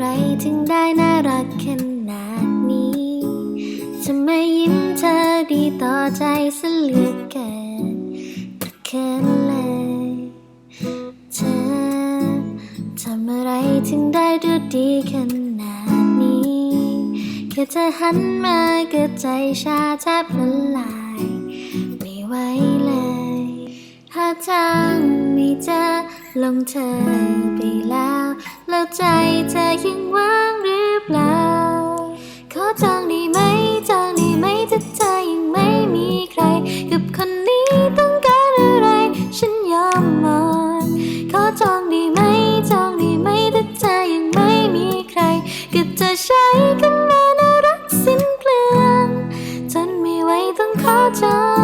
ไรถึงได้น่ารักขนาดนี้ทำไมยิ้มเธอดีต่อใจเสเหลือเกินก็เขินเลยเธอทำอะไรถึงได้ดูดีขนาดนี้ แค่เธอหันมาก็ใจชาแทบละลายไม่ไหวเลยหาทางไม่เจอลงเธอไปแล้วแล้วใจ ได้ไหมจองได้ไหมถ้าเธอยังไม่มีใคร กับคนนี้ต้องการอะไร ฉันยอมหมดขอจองได้ไหมจองได้ไหมถ้าเธอยังไม่มีใคร กับเธอใช้กันมาน่ารักสิ้นเปลืองจนไม่ไหวต้องขอจอง